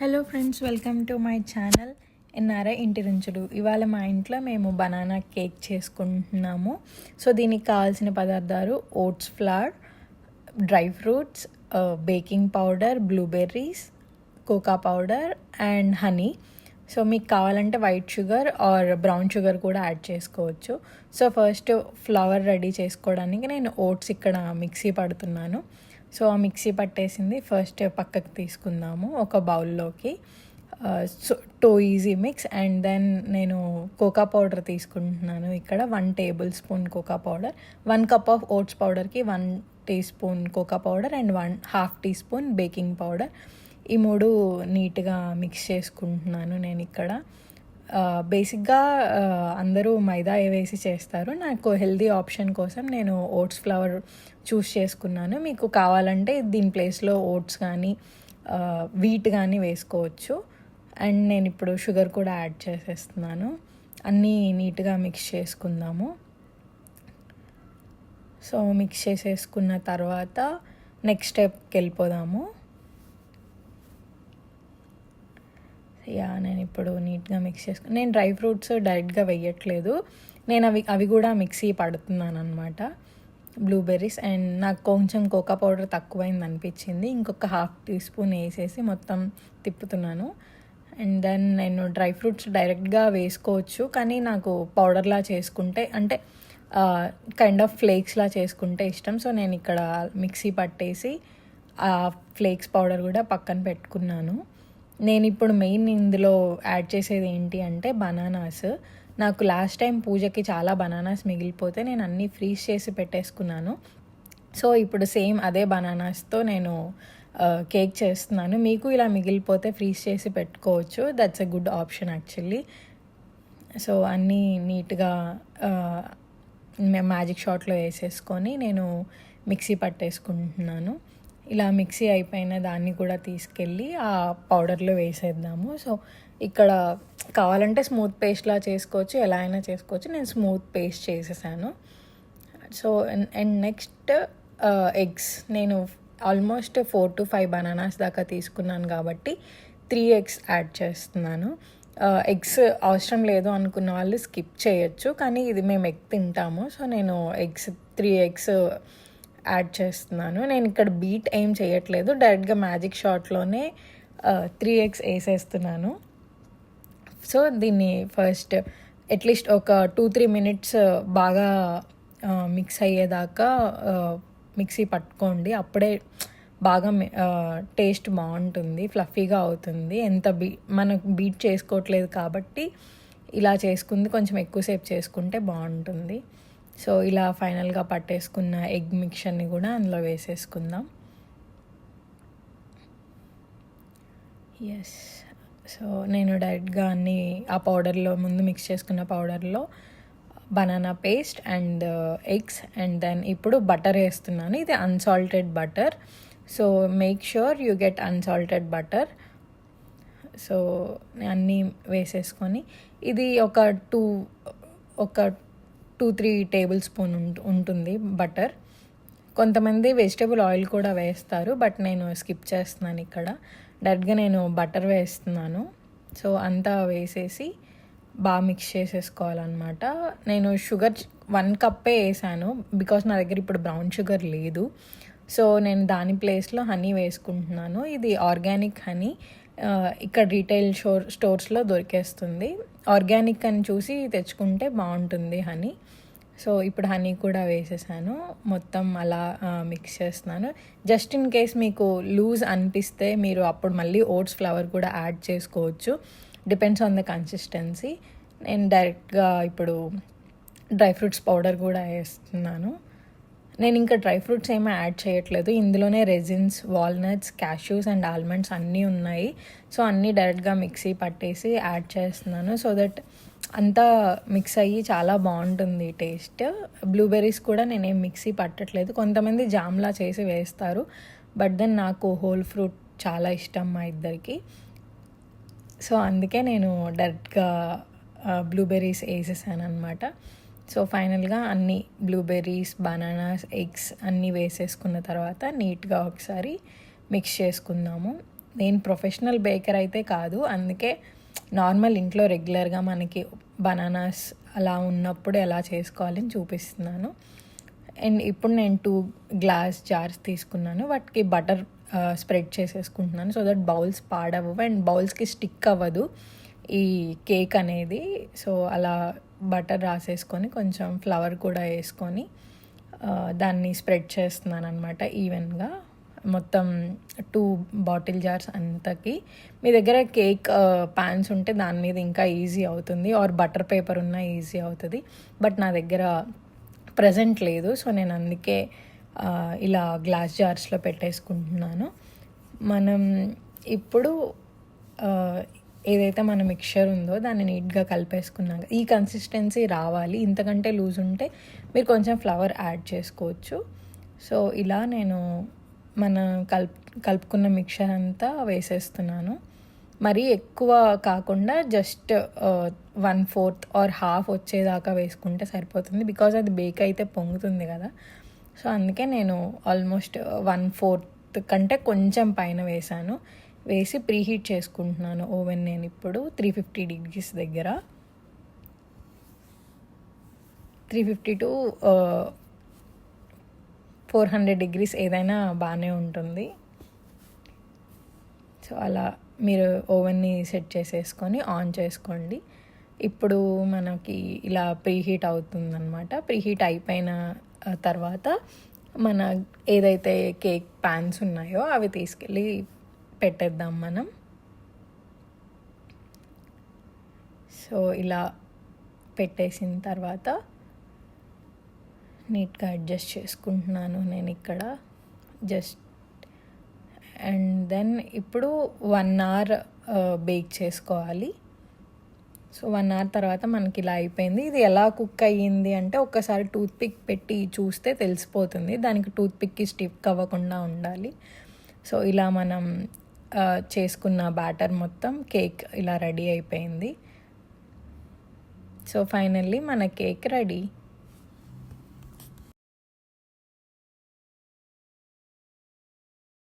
Hello friends welcome to my channel NRI ఇంటి రుంచుడు ఇవాళ మా ఇంట్లో మేము బనానా కేక్ చేసుకుంటున్నాము. సో దీనికి కావాల్సిన పదార్థాలు oats flour dry fruits baking powder blueberries cocoa powder and honey. So మీకు కావాలంటే white sugar or brown sugar కూడా యాడ్ చేసుకోవచ్చు. సో ఫస్ట్ ఫ్లవర్ రెడీ చేసుకోవడానికి నేను ఓట్స్ ఇక్కడ మిక్సీ పడుతున్నాను. సో ఆ మిక్సీ పట్టేసింది. ఫస్ట్ పక్కకు తీసుకుందాము ఒక బౌల్లోకి. So too easy mix and then నేను కోకా పౌడర్ తీసుకుంటున్నాను ఇక్కడ. One tablespoon cocoa powder one cup of oats పౌడర్కి one teaspoon cocoa powder and one half teaspoon baking powder. ఈ మూడు నీట్గా మిక్స్ చేసుకుంటున్నాను నేను ఇక్కడ. బేసిక్గా అందరూ మైదా వేసి చేస్తారు. నాకు హెల్దీ ఆప్షన్ కోసం నేను ఓట్స్ ఫ్లవర్ చూస్ చేసుకున్నాను. మీకు కావాలంటే దీని ప్లేస్లో ఓట్స్ కానీ వీట్ కానీ వేసుకోవచ్చు. అండ్ నేను ఇప్పుడు షుగర్ కూడా యాడ్ చేసేస్తున్నాను. అన్నీ నీట్గా మిక్స్ చేసుకుందాము. సో మిక్స్ చేసేసుకున్న తర్వాత నెక్స్ట్ స్టెప్కి వెళ్ళిపోదాము. యా నేను ఇప్పుడు నీట్గా మిక్స్ చేసుకుని నేను డ్రై ఫ్రూట్స్ డైరెక్ట్గా వేయట్లేదు నేను అవి అవి కూడా మిక్సీ పడుతున్నాను అనమాట బ్లూబెర్రీస్ అండ్ నాకు కొంచెం కోకా పౌడర్ తక్కువైంది అనిపించింది. ఇంకొక హాఫ్ టీ స్పూన్ వేసేసి మొత్తం తిప్పుతున్నాను. అండ్ దెన్ నేను డ్రై ఫ్రూట్స్ డైరెక్ట్గా వేసుకోవచ్చు. కానీ నాకు పౌడర్లా చేసుకుంటే అంటే కైండ్ ఆఫ్ ఫ్లేక్స్లా చేసుకుంటే ఇష్టం. సో నేను ఇక్కడ మిక్సీ పట్టేసి ఆ ఫ్లేక్స్ పౌడర్ కూడా పక్కన పెట్టుకున్నాను. నేను ఇప్పుడు మెయిన్ ఇందులో యాడ్ చేసేది ఏంటి అంటే బనానాస్. నాకు లాస్ట్ టైం పూజకి చాలా బనానాస్ మిగిలిపోతే నేను అన్నీ ఫ్రీజ్ చేసి పెట్టేసుకున్నాను. సో ఇప్పుడు సేమ్ అదే బనానాస్తో నేను కేక్ చేస్తున్నాను. మీకు ఇలా మిగిలిపోతే ఫ్రీజ్ చేసి పెట్టుకోవచ్చు. That's a good option actually so అన్నీ నీట్గా మ్యాజిక్ షాట్లో వేసేసుకొని నేను మిక్సీ పట్టేసుకుంటున్నాను. ఇలా మిక్సీ అయిపోయిన దాన్ని కూడా తీసుకెళ్ళి ఆ పౌడర్లో వేసేద్దాము. సో ఇక్కడ కావాలంటే స్మూత్ పేస్ట్లా చేసుకోవచ్చు ఎలా అయినా చేసుకోవచ్చు. నేను స్మూత్ పేస్ట్ చేసేసాను. So and next eggs. నేను almost four to five bananas దాకా తీసుకున్నాను కాబట్టి త్రీ ఎగ్స్ యాడ్ చేస్తున్నాను. ఎగ్స్ అవసరం లేదు అనుకున్న వాళ్ళు స్కిప్ చేయొచ్చు కానీ ఇది మేము ఎగ్ తింటాము. సో నేను ఎగ్స్ త్రీ ఎగ్స్ యాడ్ చేస్తున్నాను. నేను ఇక్కడ బీట్ ఏం చేయట్లేదు. డైరెక్ట్గా మ్యాజిక్ షాట్లోనే త్రీ ఎగ్స్ వేసేస్తున్నాను. సో దీన్ని ఫస్ట్ అట్లీస్ట్ ఒక టూ త్రీ మినిట్స్ బాగా మిక్స్ అయ్యేదాకా మిక్సీ పట్టుకోండి. అప్పుడే బాగా టేస్ట్ బాగుంటుంది ఫ్లఫీగా అవుతుంది. ఎంత బీ మనకు బీట్ చేసుకోవట్లేదు కాబట్టి ఇలా చేసుకుంది. కొంచెం ఎక్కువసేపు చేసుకుంటే బాగుంటుంది. సో ఇలా ఫైనల్గా పట్టేసుకున్న ఎగ్ మిక్చర్ని కూడా అందులో వేసేసుకుందాం. ఎస్ సో నేను డైరెక్ట్గా అన్ని ఆ పౌడర్లో ముందు మిక్స్ చేసుకున్న పౌడర్లో banana paste and uh, eggs and then ఇప్పుడు బటర్ వేస్తున్నాను. ఇది unsalted butter. So make sure you get unsalted butter. So అన్నీ వేసేసుకొని ఇది ఒక టూ ఒక టూ త్రీ టేబుల్ స్పూన్ ఉంటుంది బటర్. కొంతమంది వెజిటేబుల్ ఆయిల్ కూడా వేస్తారు బట్ నేను స్కిప్ చేస్తున్నాను ఇక్కడ. డైరెక్ట్గా నేను బటర్ వేస్తున్నాను. సో అంతా వేసేసి బాగా మిక్స్ చేసేసుకోవాలన్నమాట. నేను షుగర్ వన్ కప్పే వేసాను బికాస్ నా దగ్గర ఇప్పుడు బ్రౌన్ షుగర్ లేదు. సో నేను దాని ప్లేస్లో హనీ వేసుకుంటున్నాను. ఇది ఆర్గానిక్ హనీ ఇక్కడ రీటైల్ స్టోర్ స్టోర్స్లో దొరికేస్తుంది. ఆర్గానిక్ అని చూసి తెచ్చుకుంటే బాగుంటుంది హనీ. సో ఇప్పుడు హనీ కూడా వేసేసాను. మొత్తం అలా మిక్స్ చేస్తున్నాను. జస్ట్ ఇన్ కేస్ మీకు లూజ్ అనిపిస్తే మీరు అప్పుడు మళ్ళీ ఓట్స్ ఫ్లవర్ కూడా యాడ్ చేసుకోవచ్చు. డిపెండ్స్ ఆన్ ద కన్సిస్టెన్సీ నేను డైరెక్ట్గా ఇప్పుడు డ్రై ఫ్రూట్స్ పౌడర్ కూడా వేస్తున్నాను. నేను ఇంకా డ్రై ఫ్రూట్స్ ఏమీ యాడ్ చేయట్లేదు. ఇందులోనే raisins walnuts cashews and almonds అన్నీ ఉన్నాయి. సో అన్నీ డైరెక్ట్గా మిక్సీ పట్టేసి యాడ్ చేస్తున్నాను. సో దట్ అంతా మిక్స్ అయ్యి చాలా బాగుంటుంది టేస్ట్. బ్లూబెర్రీస్ కూడా నేనేం మిక్సీ పట్టట్లేదు. కొంతమంది జామ్లా చేసి వేస్తారు. బట్ దెన్ నాకు హోల్ ఫ్రూట్ చాలా ఇష్టం మా ఇద్దరికి. సో అందుకే నేను డైరెక్ట్గా బ్లూబెర్రీస్ వేసేసాను అనమాట సో ఫైనల్గా అన్ని బ్లూబెర్రీస్ బనానాస్ ఎగ్స్ అన్నీ వేసేసుకున్న తర్వాత నీట్గా ఒకసారి మిక్స్ చేసుకుందాము. నేను ప్రొఫెషనల్ బేకర్ అయితే కాదు అందుకే నార్మల్ ఇంట్లో రెగ్యులర్గా మనకి బనానాస్ అలా ఉన్నప్పుడు ఎలా చేసుకోవాలని చూపిస్తున్నాను. అండ్ ఇప్పుడు నేను టూ గ్లాస్ జార్స్ తీసుకున్నాను వాటికి బటర్ స్ప్రెడ్ చేసేసుకుంటున్నాను. సో దట్ బౌల్స్ పాడవు అండ్ బౌల్స్కి స్టిక్ అవ్వదు ఈ కేక్ అనేది. సో అలా బటర్ రాసేసుకొని కొంచెం ఫ్లవర్ కూడా వేసుకొని దాన్ని స్ప్రెడ్ చేస్తున్నాను అనమాట ఈవెన్గా. మొత్తం టూ బాటిల్ జార్స్ అంతకి. మీ దగ్గర కేక్ ప్యాన్స్ ఉంటే దాని మీద ఇంకా ఈజీ అవుతుంది. ఆర్ బటర్ పేపర్ ఉన్నా ఈజీ అవుతుంది. బట్ నా దగ్గర ప్రజెంట్ లేదు. సో నేను అందుకే ఇలా గ్లాస్ జార్స్లో పెట్టేసుకుంటున్నాను. మనం ఇప్పుడు ఏదైతే మన మిక్చర్ ఉందో దాన్ని నీట్గా కలిపేసుకున్నాక ఈ కన్సిస్టెన్సీ రావాలి. ఇంతకంటే లూజ్ ఉంటే మీరు కొంచెం ఫ్లవర్ యాడ్ చేసుకోవచ్చు. సో ఇలా నేను మన కలుపు కలుపుకున్న మిక్చర్ అంతా వేసేస్తున్నాను. మరీ ఎక్కువ కాకుండా just one fourth or half వచ్చేదాకా వేసుకుంటే సరిపోతుంది. బికాజ్ అది బేక్ అయితే పొంగుతుంది కదా. సో అందుకే నేను ఆల్మోస్ట్ వన్ ఫోర్త్ కంటే కొంచెం పైన వేసాను వేసి ప్రీహీట్ చేసుకుంటున్నాను ఓవెన్ నేను ఇప్పుడు. త్రీ ఫిఫ్టీ డిగ్రీస్ దగ్గర. Three fifty to four hundred degrees ఏదైనా బాగానే ఉంటుంది. సో అలా మీరు ఓవెన్ని సెట్ చేసేసుకొని ఆన్ చేసుకోండి. ఇప్పుడు మనకి ఇలా ప్రీహీట్ అవుతుందన్నమాట. ప్రీహీట్ అయిపోయిన తర్వాత మన ఏదైతే కేక్ ప్యాన్స్ ఉన్నాయో అవి తీసుకెళ్ళి పెట్టేద్దాం మనం. సో ఇలా పెట్టేసిన తర్వాత నీట్గా అడ్జస్ట్ చేసుకుంటున్నాను నేను ఇక్కడ. జస్ట్ అండ్ దెన్ ఇప్పుడు వన్ అవర్ బేక్ చేసుకోవాలి. సో వన్ అవర్ తర్వాత మనకి ఇలా అయిపోయింది. ఇది ఎలా కుక్ అయ్యింది అంటే ఒక్కసారి టూత్ పిక్ పెట్టి చూస్తే తెలిసిపోతుంది. దానికి టూత్ పిక్కి స్టిక్ అవ్వకుండా ఉండాలి. సో ఇలా మనం చేసుకున్న బ్యాటర్ మొత్తం కేక్ ఇలా రెడీ అయిపోయింది. సో ఫైనల్లీ మన కేక్ రెడీ.